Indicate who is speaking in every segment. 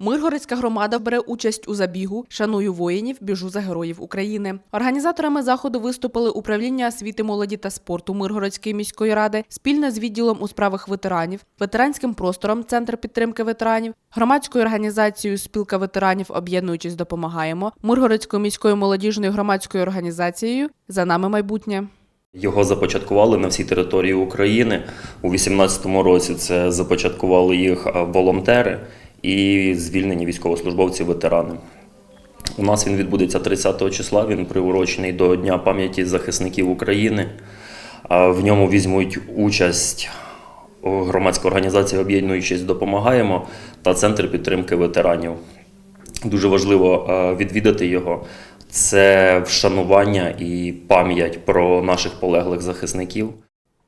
Speaker 1: Миргородська громада бере участь у забігу Шаную воїнів, біжу за героїв України. Організаторами заходу виступили управління освіти, молоді та спорту Миргородської міської ради спільно з відділом у справах ветеранів, ветеранським простором Центр підтримки ветеранів, громадською організацією Спілка ветеранів Об'єднуючись допомагаємо, Миргородською міською молодіжною громадською організацією За нами майбутнє.
Speaker 2: Його започаткували на всій території України у 2018 році. Це започаткували їх волонтери і звільнені військовослужбовці-ветерани. У нас він відбудеться 30 числа. Він приурочений до Дня пам'яті захисників України. В ньому візьмуть участь громадська організація Об'єднуючись допомагаємо та Центр підтримки ветеранів. Дуже важливо е, відвідати його. Це вшанування і пам'ять про наших полеглих захисників.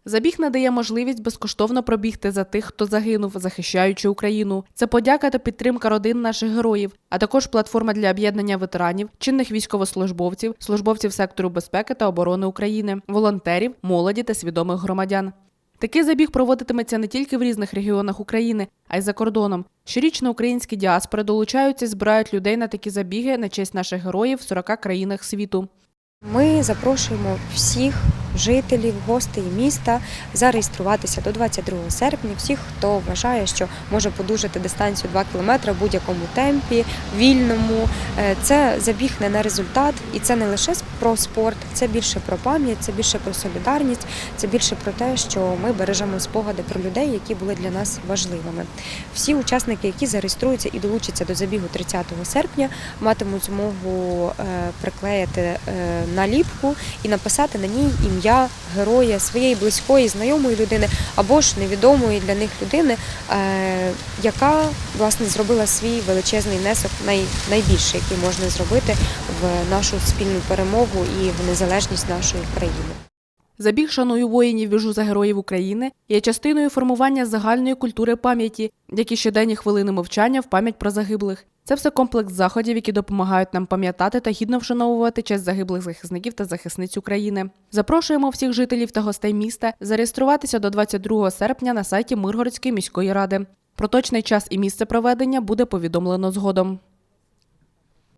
Speaker 1: Забіг надає можливість безкоштовно пробігти за тих, хто загинув, захищаючи Україну. Це подяка та підтримка родин наших героїв, а також платформа для об'єднання ветеранів, чинних військовослужбовців, службовців сектору безпеки та оборони України, волонтерів, молоді та свідомих громадян. Такий забіг проводитиметься не тільки в різних регіонах України, а й за кордоном. Щорічно українські діаспори долучаються і збирають людей на такі забіги на честь наших героїв в 40 країнах світу.
Speaker 3: Ми запрошуємо всіх жителів, гостей міста зареєструватися до 22 серпня. Всіх, хто вважає, що може подужати дистанцію 2 км в будь-якому темпі, вільному. Е, Це забіг не на результат, і це не лише про спорт, це більше про пам'ять, це більше про солідарність, це більше про те, що ми бережемо спогади про людей, які були для нас важливими. Всі учасники, які зареєструються і долучаться до забігу 30 серпня, матимуть змогу е, приклеїти е, наліпку і написати на ній ім'я героя своєї близької, знайомої людини або ж невідомої для них людини, е, яка власне зробила свій величезний внесок, най, найбільший, який можна зробити в нашу спільну перемогу і в незалежність нашої країни.
Speaker 1: Забіг шаную воїнів біжу за героїв України є частиною формування загальної культури пам'яті, як і щоденні хвилини мовчання в пам'ять про загиблих. Це все комплекс заходів, які допомагають нам пам'ятати та гідно вшановувати честь загиблих захисників та захисниць України. Запрошуємо всіх жителів та гостей міста зареєструватися до 22 серпня на сайті Миргородської міської ради. Про точний час і місце проведення буде повідомлено згодом.